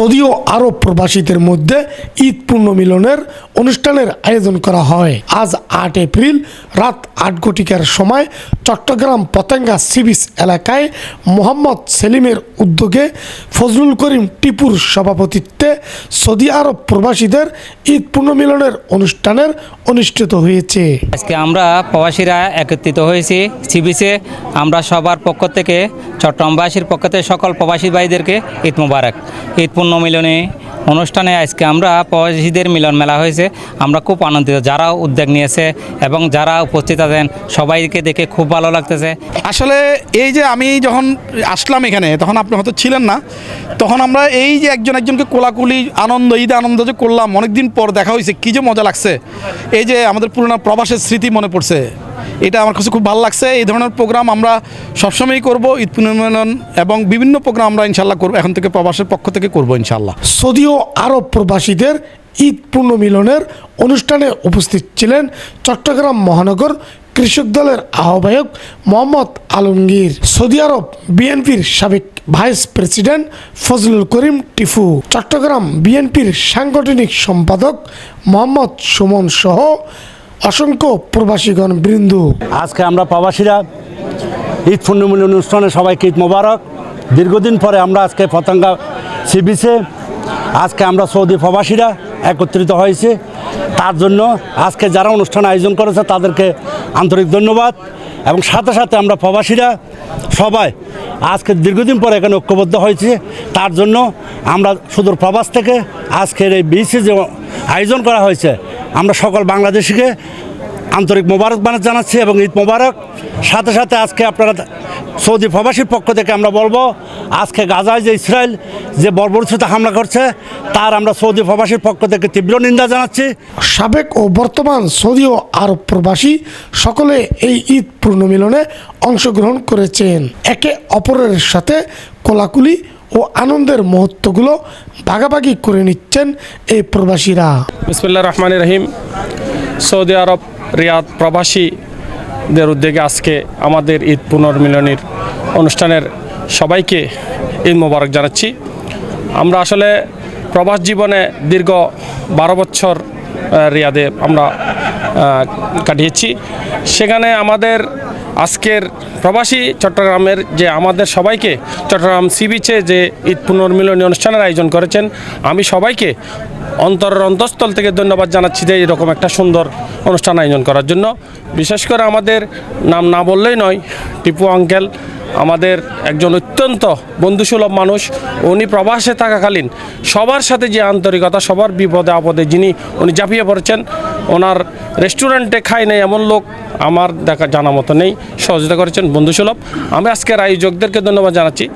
Saudi আরব প্রবাসীদের মধ্যে ঈদ পূর্ণ মিলনের অনুষ্ঠানের আয়োজন করা হয়। আজ আট এপ্রিল, রাত আট ঘটিকার সময় চট্টগ্রাম পতেঙ্গা সিবিস এলাকায় মোহাম্মদ সেলিমের উদ্যোগে ফজলুল করিম টিপুর সভাপতিত্বে সৌদি আরব প্রবাসীদের ঈদ পূর্ণ মিলনের অনুষ্ঠানের অনুষ্ঠিত হয়েছে। আজকে আমরা প্রবাসীরা একত্রিত হয়েছি সিবিসে আমরা সবার পক্ষ থেকে, চট্টগ্রামবাসীর পক্ষ থেকে সকল প্রবাসী ভাইদেরকে ঈদ মুবারক। ঈদ পূর্ণ মিলনী অনুষ্ঠানে আজকে আমরা প্রবাসীদের মিলন মেলা হয়েছে। আমরা খুব আনন্দিত। যারা উদ্যোগ নিয়েছে এবং যারা উপস্থিত আছেন, সবাইকে দেখে খুব ভালো লাগতেছে। আসলে এই যে আমি যখন আসলাম এখানে, তখন আপনি হয়তো ছিলেন না। তখন আমরা এই যে একজন একজনকে কোলাকুলি, আনন্দ ঈদ আনন্দ যে করলাম, অনেকদিন পর দেখা হয়েছে, কী যে মজা লাগছে। এই যে আমাদের পুরোনো প্রবাসের স্মৃতি মনে পড়ছে। এটা আমার কাছে খুব ভালো লাগছে। এই ধরনের প্রোগ্রাম আমরা সবসময়ই করব, ঈদ পুনর্মিলন এবং বিভিন্ন প্রোগ্রাম আমরা ইনশাল্লাহ করব, এখন থেকে প্রবাসের পক্ষ থেকে করব ইনশাল্লাহ। সৌদি ও আরব প্রবাসীদের ঈদ পুনর্মিলনের অনুষ্ঠানে উপস্থিত ছিলেন চট্টগ্রাম মহানগর কৃষক দলের আহ্বায়ক মোহাম্মদ আলমগীর, সৌদি আরব বিএনপির সাবেক ভাইস প্রেসিডেন্ট ফজলুল করিম টিফু, চট্টগ্রাম বিএনপির সাংগঠনিক সম্পাদক মোহাম্মদ সুমন সহ অসংখ্য প্রবাসীগণ, বৃন্দু। আজকে আমরা প্রবাসীরা ঈদ পূর্ণিমূল অনুষ্ঠানে সবাইকে ঈদ মোবারক। দীর্ঘদিন পরে আমরা আজকে পতঙ্গা সিবিসে আজকে আমরা সৌদি প্রবাসীরা একত্রিত হয়েছে। তার জন্য আজকে যারা অনুষ্ঠান আয়োজন করেছে, তাদেরকে আন্তরিক ধন্যবাদ। এবং সাথে সাথে আমরা প্রবাসীরা সবাই আজকে দীর্ঘদিন পরে এখানে ঐক্যবদ্ধ হয়েছে। তার জন্য আমরা সুদূর প্রবাস থেকে আজকের এই বিসি যে আয়োজন করা হয়েছে আমরা সকল বাংলাদেশিকে আন্তরিক মোবারকবাদ জানাচ্ছি এবং ঈদ মোবারক। সাথে সাথে আজকে আপনারা সৌদি প্রবাসীর পক্ষ থেকে আমরা বলব, আজকে গাজায় যে ইসরায়েল যে বর্বরচিত হামলা করছে, তার আমরা সৌদি প্রবাসীর পক্ষ থেকে তীব্র নিন্দা জানাচ্ছি। সাবেক ও বর্তমান সৌদি ও আরব প্রবাসী সকলে এই ঈদ পূর্ণ মিলনে অংশগ্রহণ করেছেন। একে অপরের সাথে কোলাকুলি ও আনন্দের মুহূর্তগুলো ভাগাভাগি করে নিচ্ছেন এই প্রবাসীরা। বিসমুল্লাহ রহমান রহিম। সৌদি আরব, রিয়াদ প্রবাসীদের উদ্যোগে আজকে আমাদের ঈদ পুনর্মিলনীর অনুষ্ঠানের সবাইকে ঈদ মোবারক জানাচ্ছি। আমরা আসলে প্রবাস জীবনে দীর্ঘ বারো বছর রিয়াদে আমরা কাটিয়েছি। সেখানে আমাদের আজকের প্রবাসী চট্টগ্রামের যে আমাদের সবাইকে, চট্টগ্রাম সি বিচে যে ঈদ পুনর্মিলনী অনুষ্ঠানের আয়োজন করেছেন, আমি সবাইকে অন্তরের অন্তঃস্থল থেকে ধন্যবাদ জানাচ্ছি যে এরকম একটা সুন্দর অনুষ্ঠান আয়োজন করার জন্য। বিশেষ করে আমাদের নাম না বললেই নয়, টিপু আঙ্কেল আমাদের একজন অত্যন্ত বন্ধুসুলভ মানুষ, উনি প্রবাসে থাকাকালীন সবার সাথে যে আন্তরিকতা, সবার বিপদে আপদে যিনি উনি ঝাঁপিয়ে পড়েছেন, ওনার রেস্টুরেন্টে খাই নেই এমন লোক আমার দেখা জানা মতো নেই। সহযোগিতা করেছেন বন্ধুসুলভ। আমি আজকের আয়োজকদেরকে ধন্যবাদ জানাচ্ছি।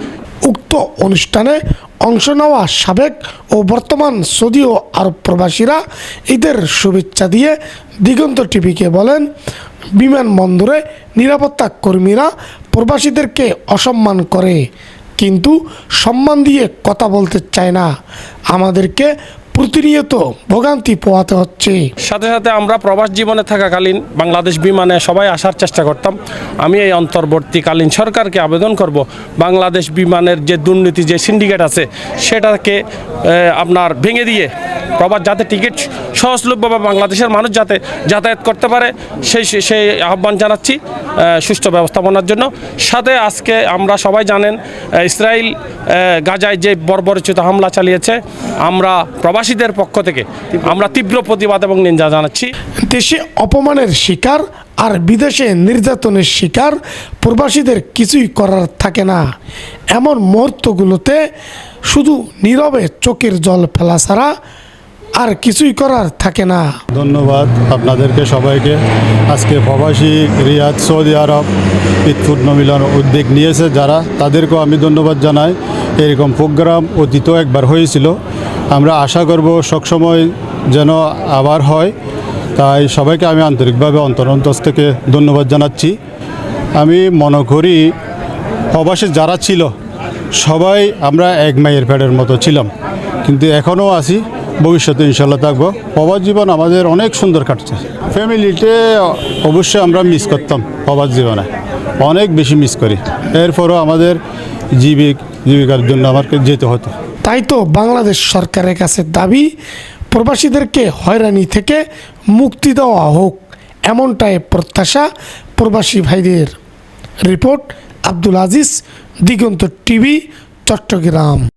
উক্ত অনুষ্ঠানে অংশ নেওয়া সাবেক ও বর্তমান সৌদি ও আরব প্রবাসীরা ঈদের শুভেচ্ছা দিয়ে দিগন্ত টিভিকে বলেন, বিমানবন্দরে নিরাপত্তা কর্মীরা প্রবাসীদেরকে অসম্মান করে, কিন্তু সম্মান দিয়ে কথা বলতে চায় না। আমাদেরকে প্রতিনিয়ত ভোগান্তি পোহাতে হচ্ছে। সাথে সাথে আমরা প্রবাস জীবনে থাকাকালীন বাংলাদেশ বিমানে সবাই আসার চেষ্টা করতাম। আমি এই অন্তর্বর্তীকালীন সরকারকে আবেদন করব, বাংলাদেশ বিমানের যে দুর্নীতি যে সিন্ডিকেট আছে, সেটাকে আপনার ভেঙে দিয়ে প্রবাস যাতে টিকিট সহজলভ্যভাবে বাংলাদেশের মানুষ যাতে যাতায়াত করতে পারে, সেই সেই- আহ্বান জানাচ্ছি সুষ্ঠু ব্যবস্থাপনার জন্য। সাথে আজকে আমরা সবাই জানেন ইসরায়েল গাজায় যে বর্বরচিত হামলা চালিয়েছে, আমরা প্রবাসীদের পক্ষ থেকে আমরা তীব্র প্রতিবাদ এবং নিন্দা জানাচ্ছি। দেশে অপমানের শিকার আর বিদেশে নির্যাতনের শিকার প্রবাসীদের কিছুই করার থাকে না। এমন মুহূর্তগুলোতে শুধু নীরবে চোখের জল ফেলা ছাড়া আর কিছুই করার থাকে না। ধন্যবাদ আপনাদেরকে সবাইকে। আজকে প্রবাসী রিয়াদ সৌদি আরব ঈদ পূর্ণ মিলন উদ্যোগ নিয়েছে যারা, তাদেরকেও আমি ধন্যবাদ জানাই। এরকম প্রোগ্রাম অতীত একবার হয়েছিল। আমরা আশা করব সবসময় যেন আবার হয়। তাই সবাইকে আমি আন্তরিকভাবে অন্তরন্তস থেকে ধন্যবাদ জানাচ্ছি। আমি মনে করি প্রবাসী যারা ছিল, সবাই আমরা এক মায়ের প্যাডের মতো ছিলাম। কিন্তু এখনও আছি। ভবিষ্যতে ইনশাল্লাহ থাকব। প্রবাস জীবন আমাদের অনেক সুন্দর কাটছে। ফ্যামিলিতে অবশ্যই আমরা মিস করতাম প্রবাস জীবনে। অনেক বেশি মিস করি। এরপরও আমাদের জীবিক জীবিকার জন্য আমাকে যেতে হতো। তাই তো বাংলাদেশ সরকারের কাছে দাবি, প্রবাসীদেরকে হয়রানি থেকে মুক্তি দেওয়া হোক এমনটাই প্রত্যাশা প্রবাসী ভাইদের। Report Abdul Aziz, Diganta TV, Chattogram.